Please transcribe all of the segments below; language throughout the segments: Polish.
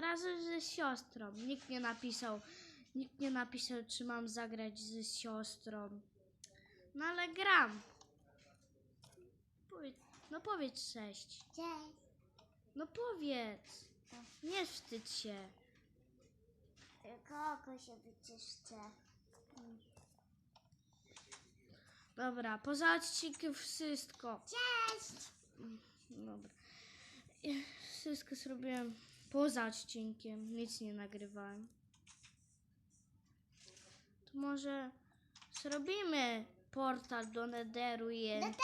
razem ze siostrą. Nikt nie napisał, nikt nie napisał, czy mam zagrać ze siostrą. No ale gram. Powiedz, no powiedz sześć. Cześć. No powiedz. Nie wstydź się. Kogo się wyczyszczę? Dobra, poza odcinkiem wszystko. Cześć. Dobra. Wszystko zrobiłem poza odcinkiem. Nic nie nagrywałem. To może zrobimy portal do Netheru i, No tak,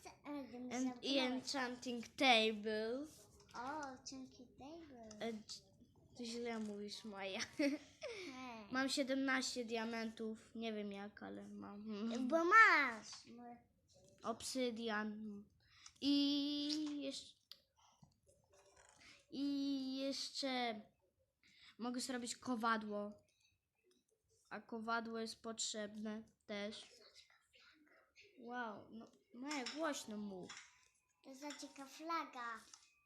chcę. Ale bym en- i. Enchanting Table. O, Chunky Table. E, Ty źle mówisz, Maja. Hej. Mam 17 diamentów. Nie wiem jak, ale mam. Bo masz. Obsydian. I jeszcze. I jeszcze mogę zrobić kowadło. A kowadło jest potrzebne też. Wow, no Maja, głośno mów. To zacieka flaga.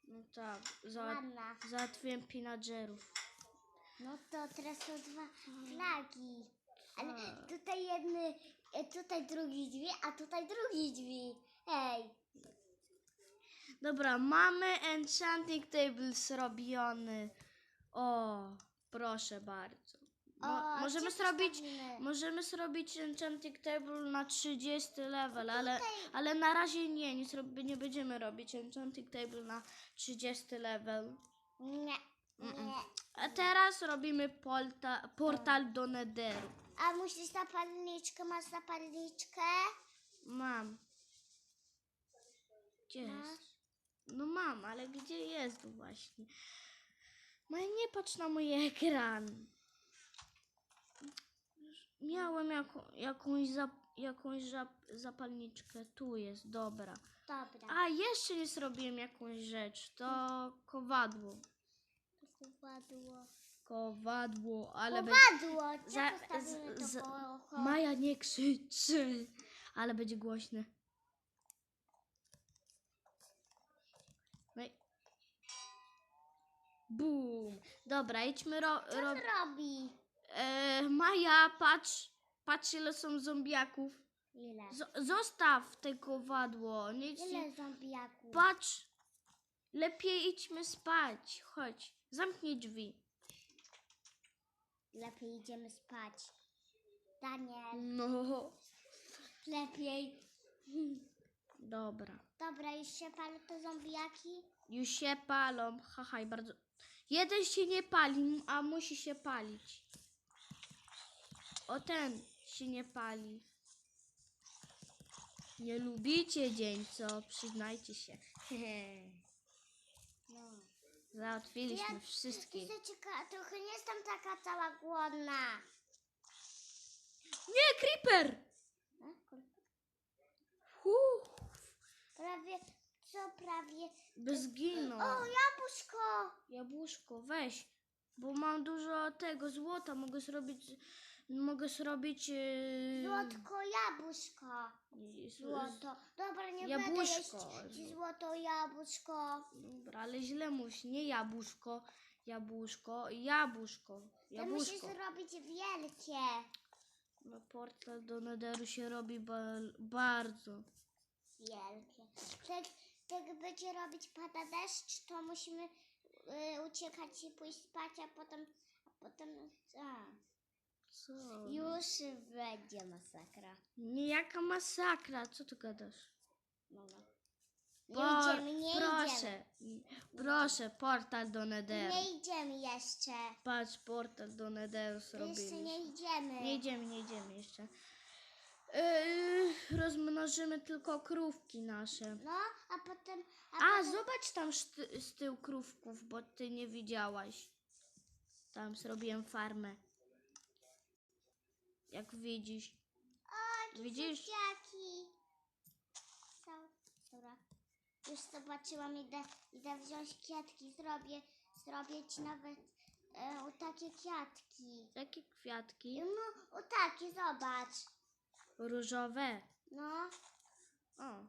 No tak, za, Ładna. załatwiłem pillagerów. No to teraz są dwa flagi. Ale Tak. tutaj jedny, e, tutaj drugi drzwi, a tutaj drugi drzwi. Hej. Dobra, mamy enchanting table zrobiony. O, proszę bardzo. Mo- O, możemy zrobić, postawimy? możemy zrobić enchanting table na 30 level, ale, ale na razie nie, nie, zrobi, nie będziemy robić enchanting table na 30 level. Nie. Mm-mm. Nie. A teraz robimy porta, portal do Netheru. A musisz zapalniczkę, masz zapalniczkę? Mam. Gdzie jest? No mam, ale gdzie jest właśnie? Maja, nie patrz na mój ekran. Miałem jako, jakąś, zap, jakąś zap, zapalniczkę. Tu jest, dobra. Dobra. A, jeszcze nie zrobiłem jakąś rzecz. To kowadło. Kowadło. Kowadło, ale Kowadło! Gdzie za- z- to z-? Maja nie krzyczy, ale będzie głośne. No i... Bum. Dobra, idźmy ro... Co ro... on robi? E, Maja, patrz. Patrz ile są zombiaków. Ile? Z- zostaw te kowadło. Nie... Ile zombiaków? Patrz. Lepiej idźmy spać. Chodź. Zamknij drzwi. Lepiej idziemy spać. Daniel, No. lepiej. Dobra. Dobra, już się palą te zombiaki? Już się palą. Haha, i bardzo. Jeden się nie pali, a musi się palić. O ten się nie pali. Nie lubicie dzień, co? Przyznajcie się. No. Załatwiliśmy Ja- wszystkich. Ciekawa, trochę nie jestem taka cała głodna. Nie, creeper! Kurwa. Huh, Prawie, co prawie? by zginął. O, jabłuszko! Jabłuszko, weź. Bo mam dużo tego złota. Mogę zrobić. Mogę zrobić. Yy... Złotko, jabłuszko. Złoto. Dobra, nie Jabłuszko. będę jeść złoto, jabłuszko. Dobra, ale źle mówisz. Nie jabłuszko, jabłuszko, jabłuszko, To musisz jabłuszko. zrobić wielkie. No portal do Netheru się robi ba bardzo. Wielkie. Tak, tak będzie robić pada deszcz, to musimy y, uciekać i pójść spać, a potem, a potem, a, Co? już będzie masakra. Niejaka masakra, co ty gadasz? Dobra. Nie Por- idziemy, nie proszę, proszę, portal do idziemy. Netheru. Nie idziemy jeszcze. Patrz, portal do Netheru Jeszcze zrobiliśmy. nie idziemy. Nie idziemy, nie idziemy jeszcze. Yy, rozmnożymy tylko krówki nasze. No, a potem, a, A, potem zobacz tam szty- z tyłu krówków, bo ty nie widziałaś. Tam zrobiłem farmę. Jak widzisz. Widzisz? Dzieciaki. Dobra. Już zobaczyłam, idę, idę wziąć kwiatki, zrobię, zrobię ci nawet e, o takie kwiatki. Jakie kwiatki? No, o takie, zobacz. Różowe. No, O.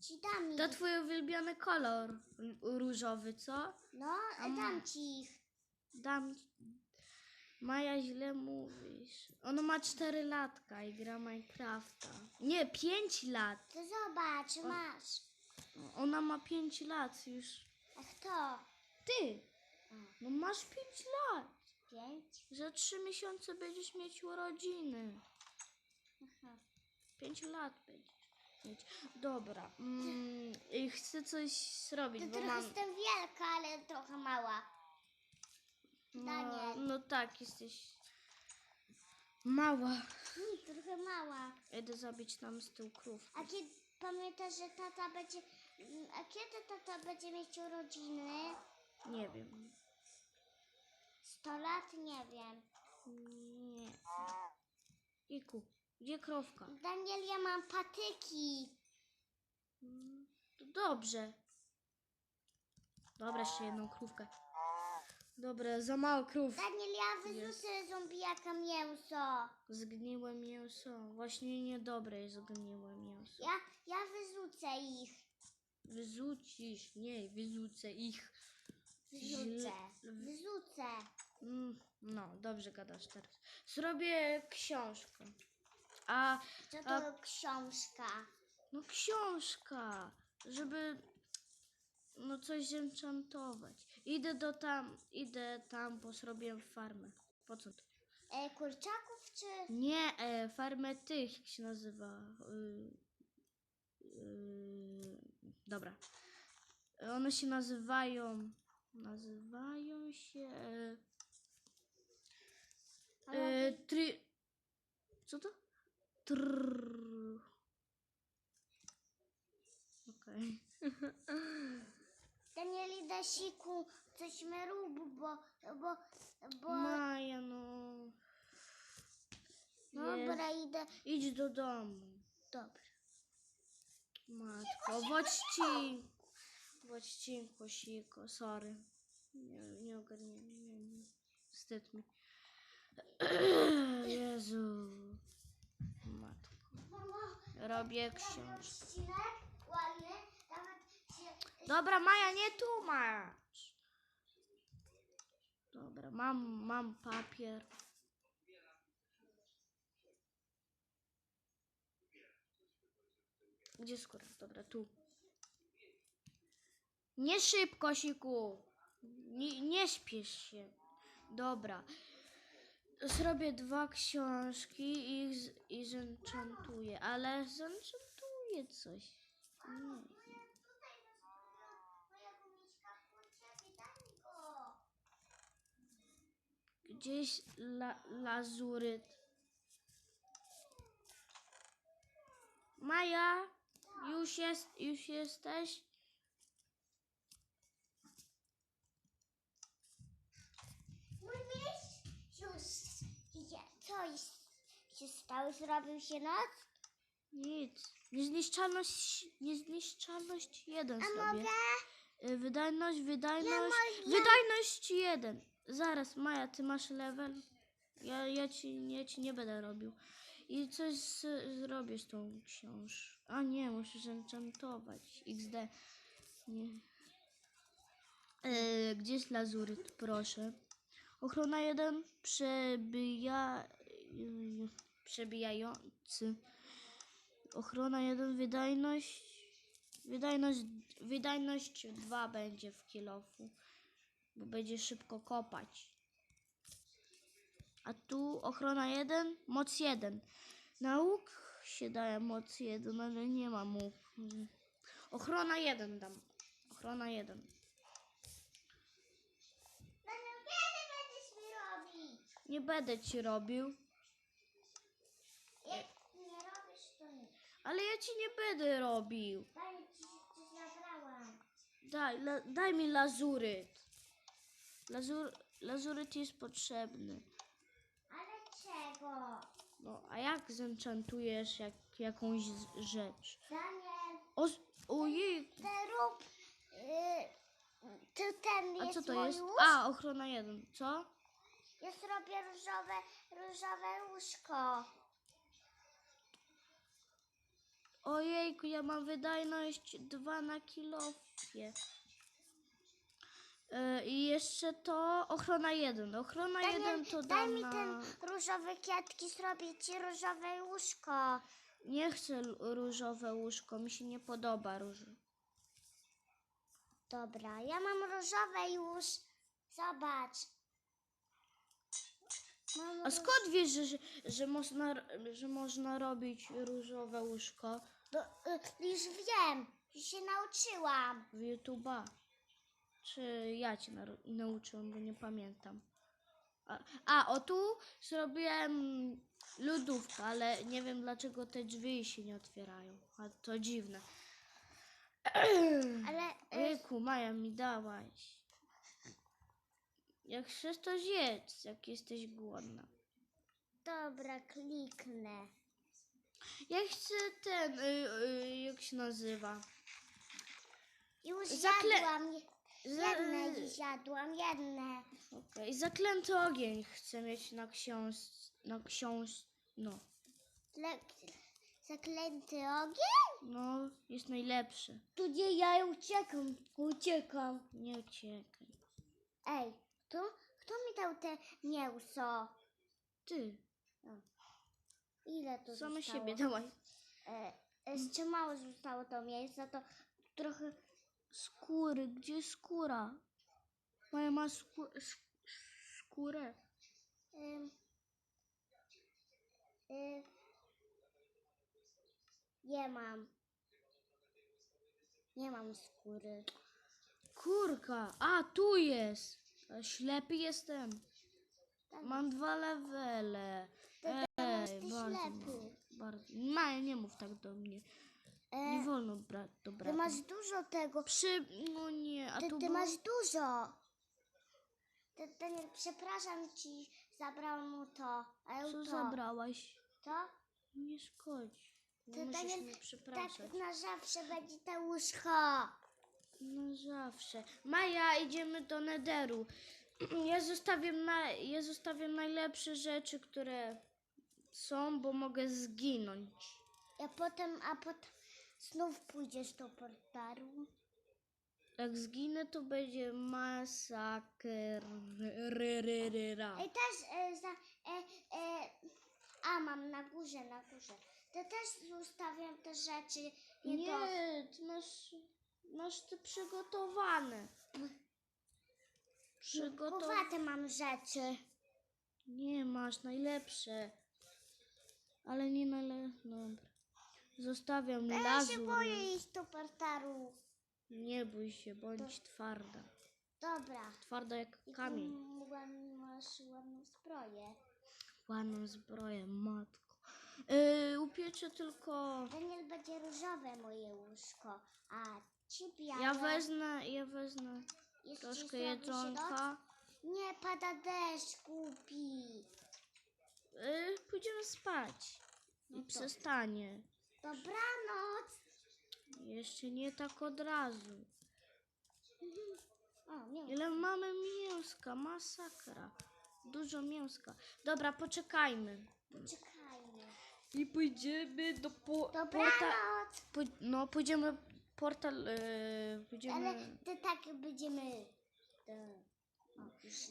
ci dam ich. To twój ulubiony kolor. Różowy, co? No, A dam ci ich. Dam. Maja źle mówisz. Ona ma 4 latka i gra Minecrafta. Nie, 5 lat. To zobacz, masz. Ona ma 5 lat już. A kto? Ty! No masz 5 lat. Pięć? Za 3 miesiące będziesz mieć urodziny. Aha. 5 lat będziesz mieć. Dobra. Mm, i chcę coś zrobić, To bo trochę mam. jestem wielka, ale trochę mała. No, Daniel. no tak, jesteś mała. Nie, trochę mała. Idę zabić nam z tyłu krów. A kiedy pamiętasz, że tata będzie. mm, A kiedy tata będzie mieć urodziny? Nie wiem. 100 lat? Nie wiem. Nie. Iku, gdzie krowka? Daniel, ja mam patyki. To dobrze. Dobra, jeszcze jedną krówkę. Dobra, za mało krów. Daniel, ja wyrzucę zombiaka mięso. Zgniłe mięso. Właśnie niedobre jest zgniłe mięso. Ja, ja wyrzucę ich. Wyrzucisz. Nie, wyrzucę ich. Wyrzucę. Wyrzucę. Mm, No, dobrze gadasz teraz. Zrobię książkę. A, Co A- to książka? no książka, żeby no coś zenchantować. Idę do tam, idę tam, bo zrobię farmę. Po co to? E, kurczaków czy. Nie, e, farmę tych, jak się nazywa. Y, y, dobra. One się nazywają, nazywają się... E, e, tri... Co to? Trrr. Okej. Danieli Dasiku, coś my rób, bo. bo. bo. Maja, no. Dobra, idę. Idź do domu. Dobrze. Matko, w odcinku. W odcinku, siko, sorry. Nie, nie ogarniłem, nie, nie. Wstyd mi. Jezu. Robię książkę. Dobra, Maja, nie tłumacz. Dobra, mam, mam papier. Gdzie skóra? Dobra, tu. Nie szybko, siku. Nie, nie śpiesz się. Dobra. Zrobię dwa książki i, i zenchantuję, ale zenchantuję coś. Nie. Gdzieś la, lazuryt. Maja, już jest, już jesteś? Mój miś już idzie. Co się stało? Zrobił się noc? Nic. Niezniszczalność, niezniszczalność jeden A sobie. mogę? Y, Wydajność, wydajność, Ja mo- ja- wydajność jeden. Zaraz, Maja, ty masz level? Ja, ja, ci, ja ci nie będę robił. I coś z, zrobię z tą książką. A nie, musisz enchantować. XD. Nie. E, gdzie jest lazuryt? Proszę. Ochrona 1. Przebija... Przebijający. Ochrona 1. Wydajność... Wydajność... Wydajność 2 będzie w kilofu. Bo będzie szybko kopać. A tu ochrona 1, moc 1. Nauk się daje moc 1, ale nie ma mu. Ochrona 1 dam. Ochrona 1. Daniel, kiedy będziesz mi robić? Nie będę ci robił, Jak nie robisz, to nic. Ale ja ci nie będę robił. Daj ci. Daj, la, daj mi lazuryt. Lazur, lazuryt jest potrzebny. Ale czego? No, a jak zenchantujesz jak, jakąś rzecz? Daniel, O, ojej, ty rób. Yy, ty ten a jest co to mój jest? łóż? A, ochrona 1. Co? Ja zrobię różowe, różowe łóżko. Ojejku, ja mam wydajność 2 na kilofie. E, I jeszcze to ochrona 1. Ochrona Daniel, 1 to daj dam mi na... ten różowe kwiatki, zrobię ci różowe łóżko. Nie chcę l- różowe łóżko, mi się nie podoba róż. Dobra, ja mam różowe już. Zobacz. Mam A róż- skąd wiesz, że, że, że, można, że można robić różowe łóżko Do, y, już wiem, już się nauczyłam. w YouTube'a? Czy ja cię nar- nauczyłam, bo nie pamiętam. A, a, o tu zrobiłem lodówkę, ale nie wiem dlaczego te drzwi się nie otwierają. A to dziwne. Ale Ojejku, Maja mi dałaś. Jak chcesz to zjedz, jak jesteś głodna. dobra, kliknę. Ja chcę ten, y, y, jak się nazywa? Już Zakle- jadłam. Za- Jedne już jadłam, jedne. Okej, zaklęty ogień chcę mieć na książ... na książ... no. Le, zaklęty ogień? No, jest najlepszy. Tu nie, ja uciekam, uciekam. Nie uciekaj. Ej, to kto mi dał te mięso? Ty, Ile to same zostało? siebie dawaj. E, e, jeszcze mało zostało to mięsa, to trochę... Skóry, gdzie skóra? Maja ma skó... sk- skórę. Ym, y, nie mam. Nie mam skóry. Kurka, a tu jest. Ślepy jestem. Tak. Mam dwa levele. Ej, jesteś bardzo, ślepy. bardzo. Maja, nie mów tak do mnie. Nie E, wolno brać do ty brata. masz dużo tego. Przy... No nie, a Ty, tu ty było- masz dużo. Ty, Daniel, przepraszam ci, zabrałam mu to. Ale Co to. zabrałaś? To? Nie szkodzi. Nie musisz Daniel, mnie tak na zawsze będzie to łóżko. No zawsze. Maja, idziemy do Nederu. Ja zostawiam, na, ja zostawiam najlepsze rzeczy, które są, bo mogę zginąć. A potem, a potem znów pójdziesz do portalu. Jak zginę, to będzie masaker. Ry, ry, ry, ra. Ej, też e, za, e, e, a mam na górze, na górze. To też zostawiam te rzeczy. Nie, Nie, to. ty masz, masz te przygotowane. Przygotowane. Mam rzeczy. Nie, masz najlepsze. Ale nie najlepsze. Dobra. Zostawiam Ja się lazur. boję iść do portalu. Nie bój się, bądź twarda. Dobra. Twarda jak I tu kamień. ładn- masz ładną zbroję. Ładną zbroję, matko. Yy, upieczę tylko... Daniel będzie różowe moje łóżko, a ci białe. Ja wezmę, ja wezmę Jeszcze troszkę zrobi się jedzonka. Nie, pada deszcz, głupi. Yy, pójdziemy spać. I No to- przestanie. Dobranoc. Jeszcze nie tak od razu. O, nie. Ile mamy mięska, masakra. Dużo mięska. Dobra, poczekajmy. Poczekajmy. I pójdziemy do po, porta... Dobranoc. No, pójdziemy portal... Yy, pójdziemy... Ale ty tak będziemy. To-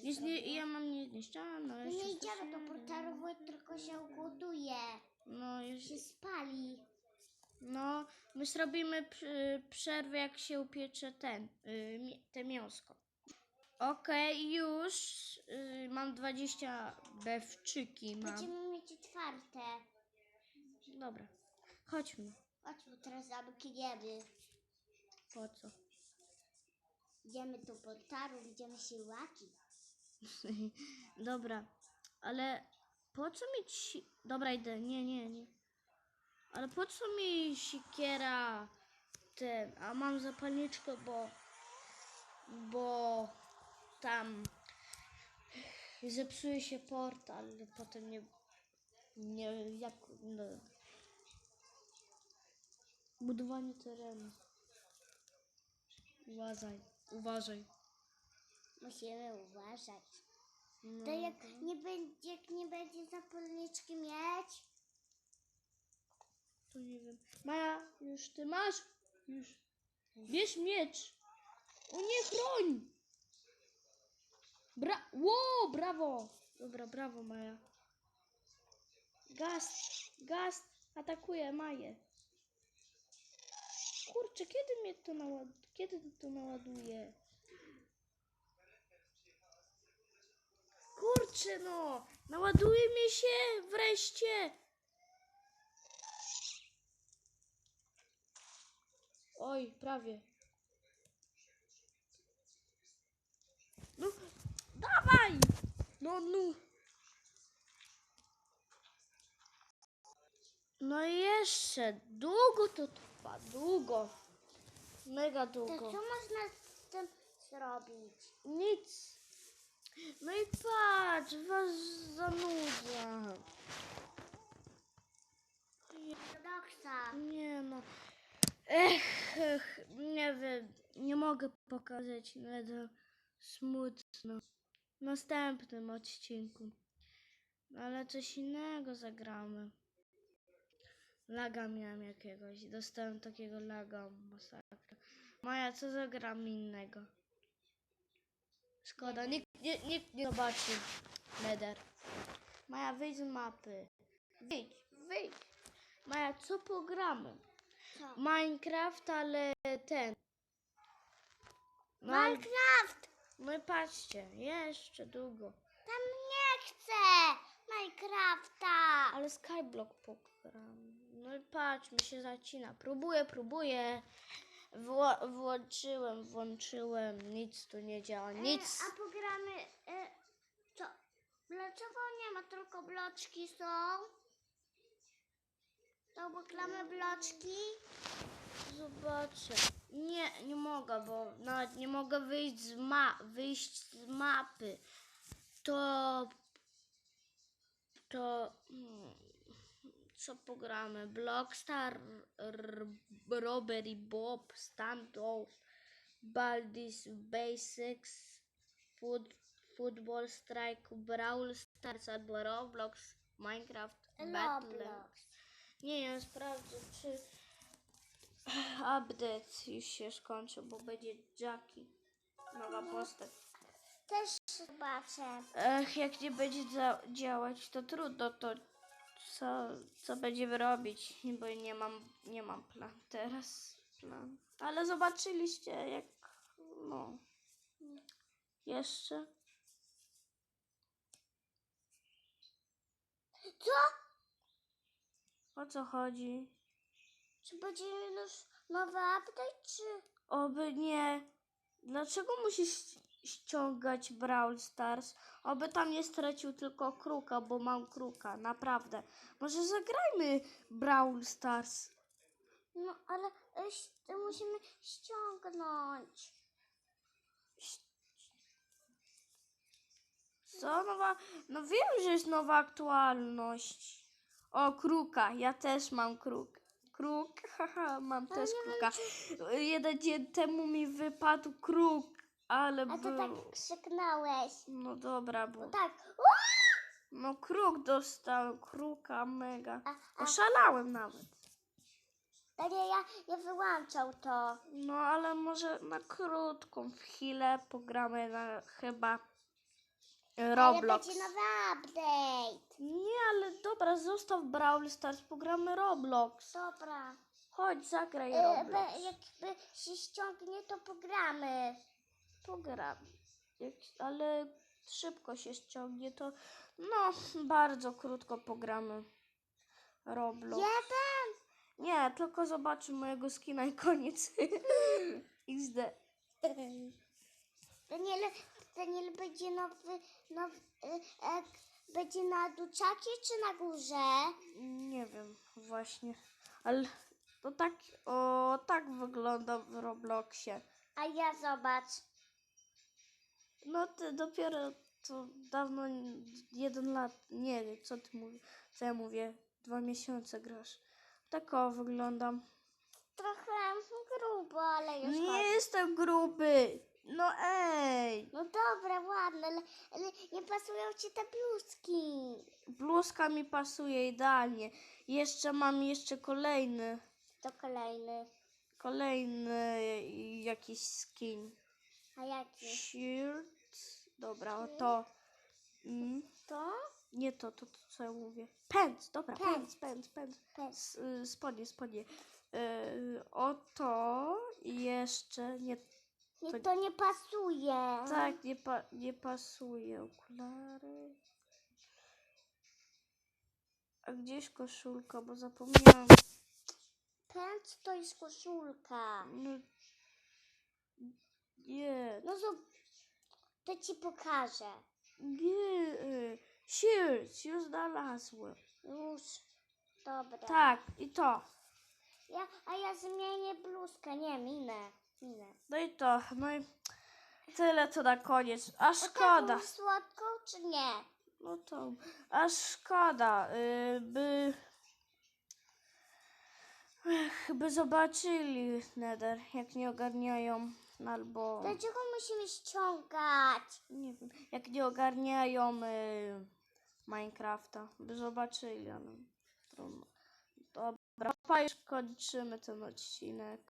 Już nie, ja mam niezniszczalne, ale No jeszcze nie idziemy do portalu, bo tylko się ugotuje. No, Się jest, spali. no, my zrobimy przerwę, jak się upiecze ten, mi- te mięsko. Okej, już yy, mam 20 bewczyki, mam. Będziemy mieć otwarte. Dobra, chodźmy. Chodźmy teraz zamkniemy. Po co? Idziemy do portalu, idziemy się łakić. Dobra, ale po co mieć... Si- Dobra, idę, nie, nie, nie. Ale po co mi sikiera ten, a mam zapalniczkę, bo... Bo tam zepsuje się portal, potem nie... Nie, jak... No. Budowanie terenu. Uważaj, uważaj. Musimy uważać. No. To jak nie będzie, jak nie będzie zapalniczki mieć, To nie wiem. Maja, już ty masz? Już. Bierz miecz. O nie, chroń! Bra... Ło, brawo! Dobra, brawo Maja. Gast, gast, atakuje Maję. Kurczę, kiedy mnie to naładuje? Kiedy to naładuje? Kurczę no! Naładuje mi się wreszcie! Oj, prawie. No, dawaj! No, no. No i jeszcze, długo to trwa, długo. Mega To długo. co można z tym zrobić? Nic. No i patrz, was zanudza. Doksa. Nie no. Ech, ech, nie wiem, nie mogę pokazać, ale to smutno. W następnym odcinku. Ale coś innego zagramy. Laga miałem jakiegoś. Dostałem takiego laga, masakra. Maja, co zagramy innego? Szkoda, nikt, nie, nikt nie zobaczy. Nether. Maja, wyjdź z mapy. Wyjdź, wyjdź. Maja, co pogramy? Co? Minecraft, ale ten. No, Minecraft! no i patrzcie, jeszcze długo. Tam nie. Ale Skyblock pogram. No i patrz, mi się zacina. Próbuję, próbuję. Wło- włączyłem, włączyłem. Nic tu nie działa, nic. E, a pogramy... E, co? Dlaczego nie ma tylko bloczki są? To pogramy bloczki? Zobaczę. Nie, nie mogę, bo nawet nie mogę wyjść z, ma wyjść z mapy. To. To. hmm, Co pogramy? Blockstar, Robbery Bob, Standoff, Baldis Basics, Food, Football Strike, Brawl Stars albo Roblox, Minecraft, Battle. Nie wiem, sprawdzę, czy update już się skończy, bo będzie Jackie. Nowa postać. Też zobaczę. Ech, jak nie będzie działać, to trudno, to co, co będziemy robić, bo nie mam, nie mam plan teraz. Plan. Ale zobaczyliście, jak, no, jeszcze. Co? O co chodzi? Czy będzie już nowy update, czy... Oby nie. Dlaczego musisz ściągać Brawl Stars? Oby tam nie stracił tylko kruka, bo mam kruka, naprawdę. Może zagrajmy Brawl Stars. No, ale to musimy ściągnąć. Co? Nowa... No wiem, że jest nowa aktualność. O, kruka. Ja też mam kruk. Kruk, haha, mam też nie wiem, kruka. Jeden dzień temu mi wypadł kruk, ale A ty był... tak krzyknąłeś. No dobra, bo... Tak. No kruk dostałem, kruka mega. A, a Oszalałem nawet. to nie ja, ja wyłączał to. No ale może na krótką chwilę pogramy na chyba Ale Roblox. będzie nowy update. Nie, ale dobra, zostaw Brawl Stars, pogramy Roblox. Dobra. Chodź, zagraj E, Roblox. be, jakby się ściągnie, to pogramy. Pogramy. Jak, ale szybko się ściągnie, to no, bardzo krótko pogramy Roblox. Jeden. Nie, tylko zobaczy mojego skina i koniec. XD. Daniel, Daniel będzie nowy, nowy e, będzie na duczakie czy na górze? Nie wiem, właśnie. Ale to tak, o, tak wygląda w Robloxie. A ja zobacz. No ty dopiero to dawno, jeden lat, nie wiem, co ty mówisz, co ja mówię, dwa miesiące grasz. Tak o, wyglądam. Trochę grubo, ale już Nie chodzi. jestem gruby. No ej. No dobra, ładne, ale, ale nie pasują ci te bluzki. Bluzka mi pasuje idealnie. Jeszcze mam jeszcze kolejny, To kolejny. kolejny jakiś skin. A jaki? Shirt Dobra, o to. Mm, To? nie to, to, to co ja mówię. Pędz, dobra, Pędz. pędz, pędz, pędz. Pędz. S- y, Spodnie, spodnie. Yy, o to jeszcze nie Nie, To- to nie pasuje. Tak, nie, pa, nie pasuje. Okulary. A gdzieś koszulka, bo zapomniałam. Pędz to jest koszulka. No, nie, No zób, to ci pokażę. nie. Shoes, już znalazłem. Już. Dobra. Tak, i to. Ja, a ja zmienię bluzkę, nie, minę. Minę. No i to. No i tyle to na koniec. A szkoda. taką słodką czy nie? No to. A szkoda, y, by. By zobaczyli Nether, jak nie ogarniają, albo Dlaczego musimy ściągać? nie wiem, jak nie ogarniają y, Minecrafta, by zobaczyli, ale trudno. Dobra, już kończymy ten odcinek.